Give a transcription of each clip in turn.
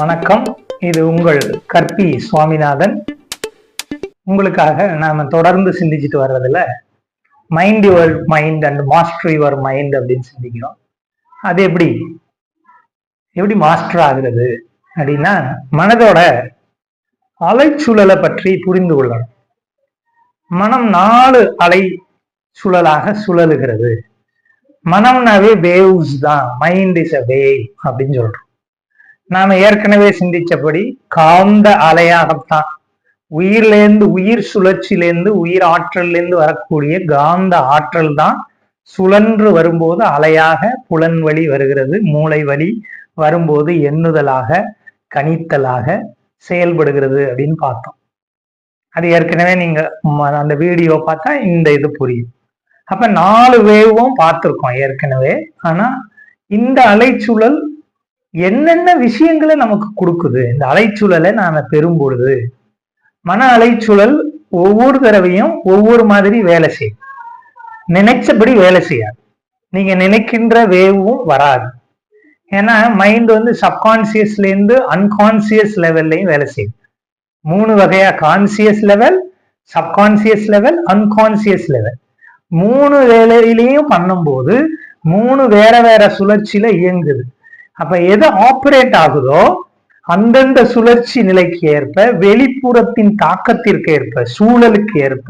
வணக்கம். இது உங்கள் கற்பி சுவாமிநாதன். உங்களுக்காக நாம தொடர்ந்து சிந்திச்சுட்டு வர்றதுல mind your mind and master your mind அப்படின்னு சிந்திக்கிறோம். அது எப்படி? எப்படி மாஸ்டர் ஆகுறது? அப்படின்னா மனதோட அலைச்சூழலை பற்றி புரிந்து கொள்ளணும். மனம் நாலு அலை சுழலாக சுழலுகிறது. மனம்னாவே வேவ்ஸ் தான். மைண்ட் இஸ் அ வேவ் அப்படின்னு சொல்றோம். நாம ஏற்கனவே சிந்திச்சபடி காந்த அலையாகத்தான். உயிர்லேருந்து உயிர் சுழற்சியிலேருந்து உயிர் ஆற்றல்லேருந்து வரக்கூடிய காந்த ஆற்றல் தான் சுழன்று வரும்போது அலையாக புலன் வழி வருகிறது மூளை வழி வரும்போது எண்ணுதலாக கணித்தலாக செயல்படுகிறது அப்படின்னு பார்த்தோம். அது ஏற்கனவே நீங்க அந்த வீடியோ பார்த்தா இந்த இது புரியும். அப்ப நாலு வேவும் பார்த்துருக்கோம் ஏற்கனவே. ஆனா இந்த அலைச்சூழல் என்னென்ன விஷயங்களை நமக்கு கொடுக்குது? இந்த அலைச்சூழலை நாம பெறும் பொழுது மன அலைச்சூழல் ஒவ்வொரு தடவையும் ஒவ்வொரு மாதிரி வேலை செய்யும். நினைச்சபடி வேலை செய்யாது. நீங்க நினைக்கின்ற வேவும் வராது. ஏன்னா மைண்ட் வந்து சப்கான்சியஸ்ல இருந்து அன்கான்சியஸ் லெவல்லையும் வேலை செய்யும். மூணு வகையா conscious level subconscious level unconscious level மூணு வேலையிலையும் பண்ணும்போது மூணு வேற வேற சுழற்சியில இயங்குது. அப்ப எது ஆப்ரேட் ஆகுதோ அந்தந்த சுழற்சி நிலைக்கு ஏற்ப வெளிப்புறத்தின் தாக்கத்திற்கு ஏற்ப சூழலுக்கு ஏற்ப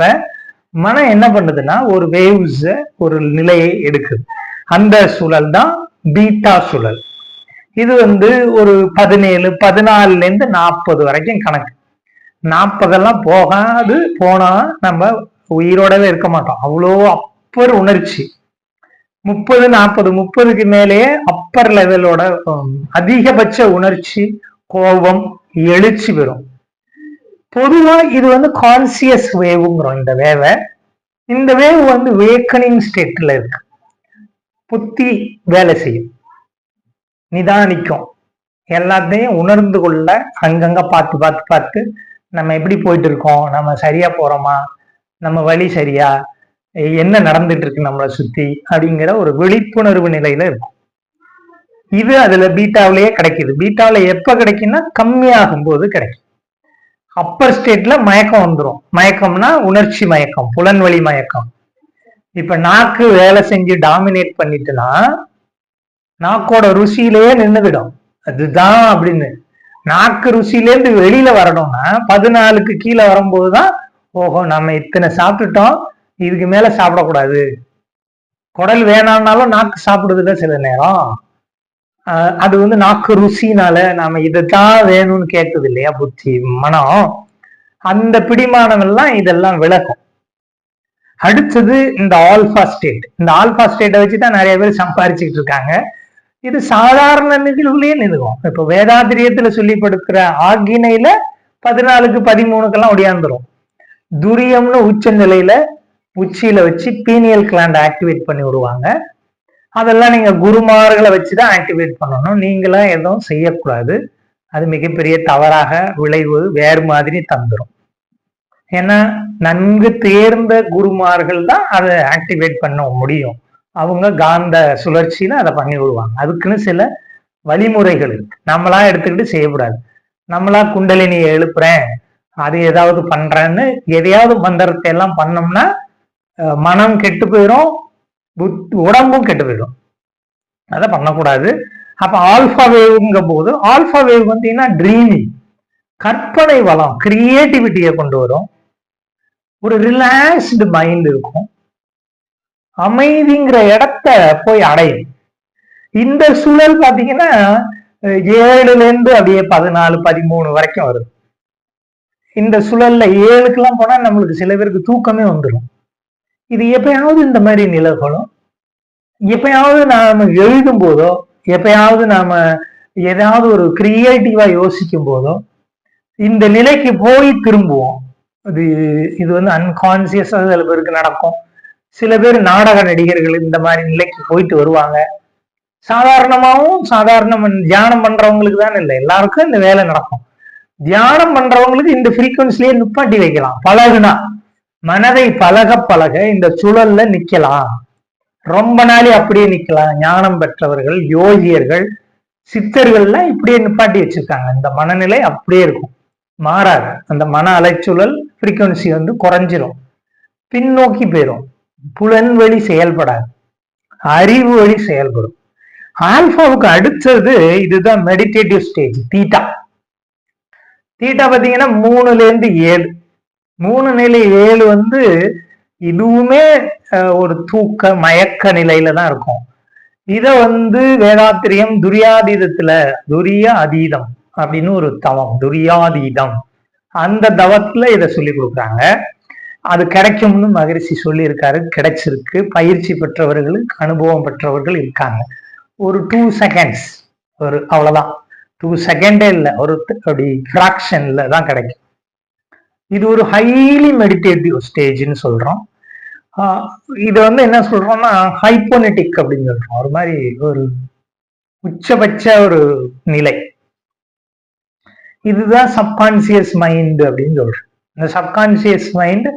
மனம் என்ன பண்ணுதுன்னா ஒரு வேவ்ஸ ஒரு நிலையை எடுக்குது. அந்த சூழல் தான் பீட்டா சுழல். இது வந்து ஒரு பதினேழு பதினாலுல இருந்து நாற்பது வரைக்கும் கணக்கு. நாற்பதெல்லாம் போகாது போனா நம்ம உயிரோடவே இருக்க மாட்டோம். அவ்வளோ அப்பர் உணர்ச்சி. முப்பது நாற்பது முப்பதுக்கு மேலேயே அப்பர் லெவலோட um, அதிகபட்ச உணர்ச்சி கோபம் எழுச்சி பெறும் பொதுவா இது வந்து கான்சியஸ் வேவுங்கிறோம் இந்த வேவை இந்த வேவ் வந்து வேக்கனிங் ஸ்டேட்ல இருக்கு. புத்தி வேலை செய்யும். நிதானிக்கும். எல்லாத்தையும் உணர்ந்து கொள்ள அங்கங்க பார்த்து பார்த்து பார்த்து நம்ம எப்படி போயிட்டு இருக்கோம்? நம்ம சரியா போறோமா? நம்ம வழி சரியா? என்ன நடந்துட்டு இருக்கு நம்மளை சுத்தி? அப்படிங்கிற ஒரு விழிப்புணர்வு நிலையில இருக்கும். இது அதுல பீட்டாவிலேயே கிடைக்குது. பீட்டாவில எப்ப கிடைக்குன்னா கம்மியாகும் போது கிடைக்கும் அப்பர் ஸ்டேட்ல மயக்கம் வந்துடும் மயக்கம்னா உணர்ச்சி மயக்கம் புலன்வழி மயக்கம். இப்ப நாக்கு வேலை செஞ்சு டாமினேட் பண்ணிட்டுனா நாக்கோட ருசியிலேயே நின்றுவிடும் அதுதான் அப்படின்னு. நாக்கு ருசியிலேருந்து வெளியில வரணும்னா பதினாலுக்கு கீழே வரும்போதுதான் ஓஹோ நம்ம இத்தனை சாப்பிட்டுட்டோம் இதுக்கு மேல சாப்பிடக்கூடாது. குடல் வேணாம்னாலும் நாக்கு சாப்பிடுதுல சில நேரம். அது வந்து நாக்கு ருசினால நாம இதைத்தான் வேணும்னு கேட்டது இல்லையா புத்தி மனம். அந்த பிடிமானம் எல்லாம் இதெல்லாம் விளக்கும். அடுத்தது இந்த ஆல்பா ஸ்டேட் இந்த ஆல்பா ஸ்டேட்டை வச்சு தான் நிறைய பேர் சம்பாரிச்சுக்கிட்டு இருக்காங்க. இது சாதாரண நிகழ்வுலயே நிறுவும் இப்போ வேதாதிரியத்துல சொல்லி படுக்கிற ஆகினையில பதினாலுக்கு பதிமூணுக்கெல்லாம் ஒடியாந்துரும். துரியம்னு உச்ச நிலையில உச்சியில வச்சு பீனியல் கிளாண்ட் ஆக்டிவேட் பண்ணி விடுவாங்க. அதெல்லாம் நீங்க குருமார்களை வச்சுதான் ஆக்டிவேட் பண்ணணும். நீங்களாம் எதுவும் செய்யக்கூடாது. அது மிகப்பெரிய தவறாக விளைவு வேறு மாதிரி தந்துடும் ஏன்னா நன்கு தேர்ந்த குருமார்கள் தான் அதை ஆக்டிவேட் பண்ண முடியும். அவங்க காந்த சுழற்சியில அதை பண்ணி விடுவாங்க. அதுக்குன்னு சில வழிமுறைகள் இருக்கு. நம்மளா எடுத்துக்கிட்டு செய்யக்கூடாது. நம்மளா குண்டலினியை எழுப்புறேன் அது ஏதாவது பண்றேன்னு எதையாவது மந்திரத்தை எல்லாம் பண்ணோம்னா மனம் கெட்டு போயிடும் புத்- உடம்பும் கெட்டு போயிடும். அதை பண்ணக்கூடாது. அப்ப ஆல்பா வேவ்ங்க போது ஆல்பா வேவ் வந்தீங்கன்னா ட்ரீமிங் கற்பனை வளம் கிரியேட்டிவிட்டியை கொண்டு வரும். ஒரு ரிலாக்ஸ்டு மைண்ட் இருக்கும். அமைதிங்கிற இடத்த போய் அடையும். இந்த சூழல் பாத்தீங்கன்னா ஏழுல இருந்து அப்படியே பதினாலு பதிமூணு வரைக்கும் வருது இந்த சுழல்ல ஏழுக்கெல்லாம் போனா நம்மளுக்கு சில பேருக்கு தூக்கமே வந்துடும் இது எப்பயாவது இந்த மாதிரி நிலவுகளும் எப்பயாவது நாம எழுதும் போதோ எப்பயாவது நாம ஏதாவது ஒரு கிரியேட்டிவா யோசிக்கும் போதோ இந்த நிலைக்கு போய் திரும்புவோம். இது இது வந்து அன்கான்சியஸா சில பேருக்கு நடக்கும். சில பேர் நாடக நடிகர்கள் இந்த மாதிரி நிலைக்கு போயிட்டு வருவாங்க. சாதாரணமாகவும் சாதாரண தியானம் பண்றவங்களுக்கு தான் இல்லை. எல்லாருக்கும் இந்த வேலை நடக்கும். தியானம் பண்றவங்களுக்கு இந்த ஃப்ரீக்குவன்சிலேயே நிப்பாட்டி வைக்கலாம். பழகுனா. மனதை பழக பழக இந்த சுழல்ல நிக்கலாம். ரொம்ப நாளே அப்படியே நிக்கலாம் ஞானம் பெற்றவர்கள் யோகியர்கள் சித்தர்கள்லாம் இப்படியே நிப்பாட்டி வச்சிருக்காங்க. இந்த மனநிலை அப்படியே இருக்கும். மாறாது. அந்த மன அலைச்சூழல் ஃப்ரீக்குவன்சி வந்து குறைஞ்சிரும். பின்னோக்கி போயிடும் புலன் வழி செயல்படாது. அறிவு வழி செயல்படும். ஆல்பாவுக்கு அடுத்தது இதுதான் மெடிடேட்டிவ் ஸ்டேஜ் தீட்டா தீட்டா பார்த்தீங்கன்னா மூணுல இருந்து ஏழு. மூணு நிலை ஏழு வந்து இதுவுமே ஒரு தூக்க மயக்க நிலையில தான் இருக்கும். இத வந்து வேதாத்திரியம் துரியாதீதத்துல துரிய அதீதம் அப்படின்னு ஒரு தவம் துரியாதீதம். அந்த தவத்துல இதை சொல்லி கொடுக்குறாங்க. அது கிடைக்கும்னு மகரிஷி சொல்லியிருக்காரு கிடைச்சிருக்கு. பயிற்சி பெற்றவர்களுக்கு அனுபவம் பெற்றவர்கள் இருக்காங்க. ஒரு டூ செகண்ட்ஸ் ஒரு அவ்வளவுதான். டூ செகண்டே இல்லை ஒரு அப்படி ஃப்ராக்ஷன்ல தான் கிடைக்கும். இது ஒரு ஹைலி மெடிடேட்டிவ் ஸ்டேஜ்னு சொல்றோம். இது வந்து என்ன சொல்றோம்னா ஹைப்போனெட்டிக் அப்படின்னு சொல்றோம். ஒரு மாதிரி ஒரு உச்சபட்ச ஒரு நிலை. இதுதான் சப்கான்சியஸ் மைண்ட் அப்படின்னு சொல்றோம். இந்த சப்கான்சியஸ் மைண்ட்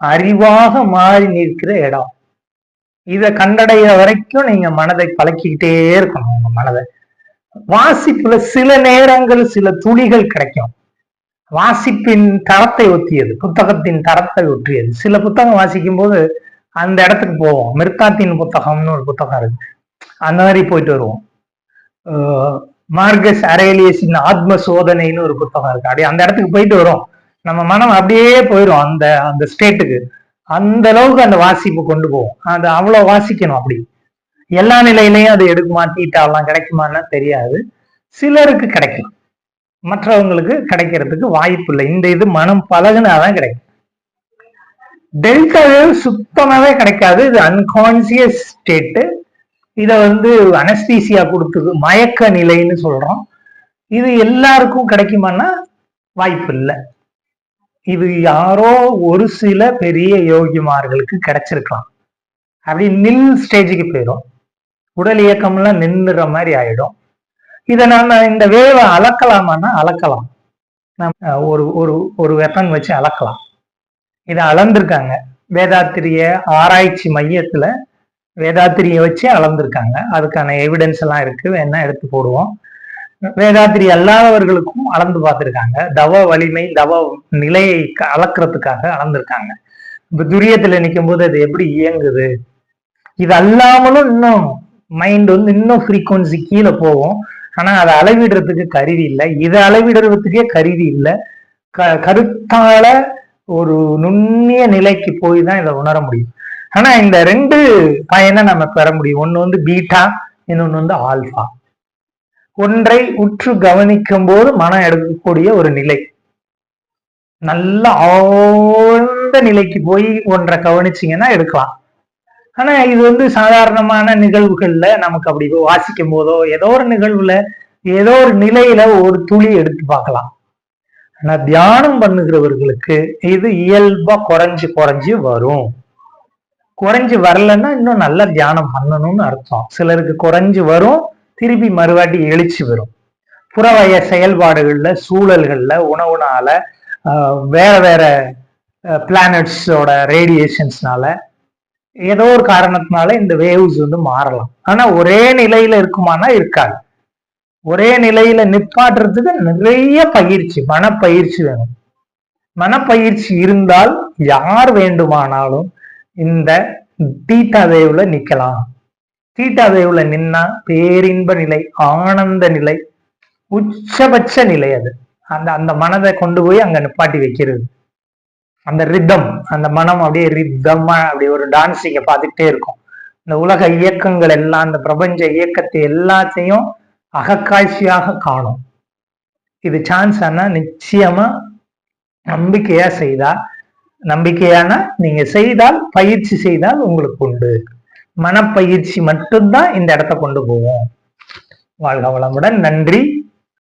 அறிவாக மாறி நிற்கிற இடம். இதை கண்டடைய வரைக்கும் நீங்க மனதை பழக்கிக்கிட்டே இருக்கணும் உங்க மனதை. வாசிப்புல சில நேரங்கள் சில துளிகள் கிடைக்கும். வாசிப்பின் தரத்தை ஒத்தியது புத்தகத்தின் தரத்தை ஒற்றியது. சில புத்தகம் வாசிக்கும் போது அந்த இடத்துக்கு போவோம். மிர்காத்தின் புத்தகம்னு ஒரு புத்தகம் இருக்கு. அந்த மாதிரி போயிட்டு வருவோம். மார்கஸ் அரேலியஸின் ஆத்ம சோதனைன்னு ஒரு புத்தகம் இருக்கு. அப்படியே அந்த இடத்துக்கு போயிட்டு வரும். நம்ம மனம் அப்படியே போயிடும் அந்த அந்த ஸ்டேட்டுக்கு. அந்த அளவுக்கு அந்த வாசிப்பு கொண்டு போவோம் அது அவ்வளவு வாசிக்கணும் அப்படி. எல்லா நிலையிலையும் அது எடுக்குமா தீட்டாலாம் கிடைக்குமான்னு தெரியாது. சிலருக்கு கிடைக்கும். மற்றவங்களுக்கு கிடைக்கிறதுக்கு வாய்ப்பு இல்லை இந்த இது மனம் பழகுனாதான் கிடைக்கும். டெல்டா வேவ் சுத்தமாவே கிடைக்காது. இது அன்கான்சியஸ் ஸ்டேட்டு இதை வந்து அனஸ்தீசியா கொடுத்தது மயக்க நிலைன்னு சொல்றோம். இது எல்லாருக்கும் கிடைக்குமான்னா வாய்ப்பு இல்லை இது யாரோ ஒரு சில பெரிய யோகிமார்களுக்கு கிடைச்சிருக்கலாம். அப்படி நில் ஸ்டேஜுக்கு போயிடும் உடல் இயக்கம்லாம் நின்றுற மாதிரி ஆயிடும். இதை நம்ம இந்த வேவை அளக்கலாமான்னா அளக்கலாம். நம்ம ஒரு ஒரு ஒரு வெப்பன் வச்சு அளக்கலாம். இதை அளந்திருக்காங்க. வேதாத்திரிய ஆராய்ச்சி மையத்துல வேதாத்திரியை வச்சு அளந்திருக்காங்க. அதுக்கான எவிடன்ஸ் எல்லாம் இருக்கு. வேணா எடுத்து போடுவோம். வேதாத்திரி அல்லாதவர்களுக்கும் அளந்து பார்த்துருக்காங்க. தவ வலிமை தவ நிலையை அளக்கிறதுக்காக அளந்திருக்காங்க. இப்போ துரியத்துல நிற்கும் போது அது எப்படி இயங்குது? இது அல்லாமலும் இன்னும் மைண்ட் வந்து இன்னும் ஃப்ரீக்குவன்சி கீழே போகும். ஆனா அதை அளவிடுறதுக்கு கருவி இல்லை. இதை அளவிடுறதுக்கே கருவி இல்லை. க கருத்தால ஒரு நுண்ணிய நிலைக்கு போய் தான் இதை உணர முடியும். ஆனா இந்த ரெண்டு பயனை நம்ம பெற முடியும். ஒன்னு வந்து பீட்டா இன்னொன்னு வந்து ஆல்பா ஒன்றை உற்று கவனிக்கும் போது மனம் எடுக்கக்கூடிய ஒரு நிலை. நல்ல ஆழ்ந்த நிலைக்கு போய் ஒன்றை கவனிச்சிங்கன்னா எடுக்கலாம். ஆனா இது வந்து சாதாரணமான நிகழ்வுகள்ல நமக்கு அப்படி வாசிக்கும் போதோ ஏதோ ஒரு நிகழ்வுல ஏதோ ஒரு நிலையில ஒரு துளி எடுத்து பார்க்கலாம். ஆனா தியானம் பண்ணுகிறவர்களுக்கு இது இயல்பா குறைஞ்சு குறைஞ்சு வரும். குறைஞ்சு வரலன்னா இன்னும் நல்லா தியானம் பண்ணணும்னு அர்த்தம். சிலருக்கு குறைஞ்சு வரும் திருப்பி மறுவாட்டி எழுச்சி வரும். புறவய செயல்பாடுகள்ல சூழல்கள்ல உணவுனால வேற வேற பிளானட்ஸோட ரேடியேஷன்ஸ்னால ஏதோ ஒரு காரணத்தினால இந்த வேவ்ஸ் வந்து மாறலாம். ஆனா ஒரே நிலையில இருக்குமானா இருக்காது. ஒரே நிலையில நிப்பாட்டுறதுக்கு நிறைய பயிற்சி மனப்பயிற்சி வேணும். மனப்பயிற்சி இருந்தால் யார் வேண்டுமானாலும் இந்த தீட்டா வேவ்ல நிக்கலாம். தீட்டா வேவ்ல நின்னா பேரின்ப நிலை ஆனந்த நிலை உச்சபட்ச நிலை அது. அந்த அந்த மனதை கொண்டு போய் அங்க நிப்பாட்டி வைக்கிறது. அந்த ரித்தம் அந்த மனம் அப்படியே ரித்தமா அப்படி ஒரு டான்ஸிங்க பார்த்துக்கிட்டே இருக்கும். இந்த உலக இயக்கங்கள் எல்லாம் இந்த பிரபஞ்ச இயக்கத்தை எல்லாத்தையும் அகக்காட்சியாக காணும். இது சான்ஸ் ஆனா நிச்சயமா நம்பிக்கையா செய்தா நம்பிக்கையான நீங்க செய்தால் பயிற்சி செய்தால் உங்களுக்கு உண்டு. மனப்பயிற்சி மட்டும்தான் இந்த இடத்த கொண்டு போவோம் வாழ்க வளமுடன் நன்றி.